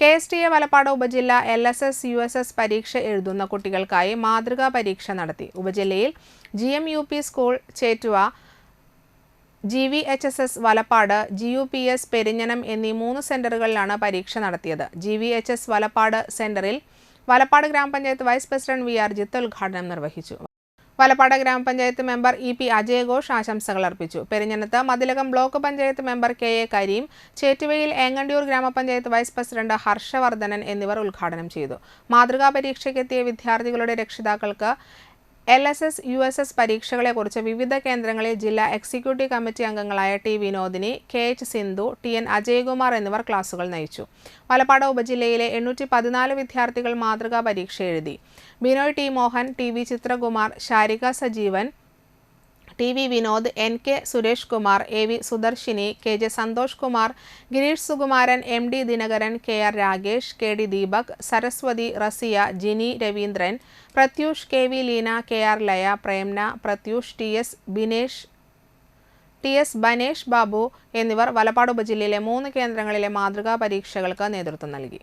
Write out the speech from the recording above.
K S T A Valappad ഉപജില്ല L S S U S S പരീക്ഷ എഴുതുന്ന കുട്ടികൾക്കായി മാതൃകാ പരീക്ഷ നടത്തി. ഉപജില്ലയിൽ G M U P school Chettuva G V H S S Valappad G U P S Perinjanam എന്നീ മൂന്ന് സെന്ററുകളിലാണ് പരീക്ഷ നടത്തിയത്. G V H S Valappad സെന്ററിൽ വലപ്പാട് ഗ്രാമപഞ്ചായത്ത് vice president V R Jith ഉദ്ഘാടനം നിർവഹിച്ചു. വലപ്പാട് ഗ്രാമപഞ്ചായത്ത് മെമ്പർ ഇ പി അജയഘോഷ് ആശംസകൾ അർപ്പിച്ചു. പെരിഞ്ഞനത്ത് Mathilakam block panchayat member K A Karim ചേറ്റുവയിൽ Engandiyur ഗ്രാമപഞ്ചായത്ത് വൈസ് പ്രസിഡന്റ് ഹർഷവർദ്ധനൻ എന്നിവർ ഉദ്ഘാടനം ചെയ്തു. മാതൃകാ പരീക്ഷയ്ക്കെത്തിയ വിദ്യാർത്ഥികളുടെ രക്ഷിതാക്കൾക്ക് L S S U S S പരീക്ഷകളെക്കുറിച്ച് വിവിധ കേന്ദ്രങ്ങളിൽ ജില്ലാ എക്സിക്യൂട്ടീവ് കമ്മിറ്റി അംഗങ്ങളായ T Vinodini K H Sindhu T N Ajaykumar എന്നിവർ ക്ലാസുകൾ നയിച്ചു. വലപ്പാട് ഉപജില്ലയിലെ എണ്ണൂറ്റി പതിനാല് വിദ്യാർത്ഥികൾ മാതൃകാ പരീക്ഷ എഴുതി. Binoy T Mohan T V Chithrakumar Sarika Sajeevan T V Vinod N K Suresh Kumar A V Sudarshini K J Santhosh Kumar Gireesh Sukumaran M D Dinakaran K R Ragesh K D Deepak Saraswathi Rasiya Jini Raveendran Prathyush K V Leena K R Laya Premna Prathyush T S Binesh T S Banesh Babu എന്നിവർ വലപ്പാട് ഉപജില്ലയിലെ മൂന്ന് കേന്ദ്രങ്ങളിലെ മാതൃകാ പരീക്ഷകൾക്ക് നേതൃത്വം നൽകി.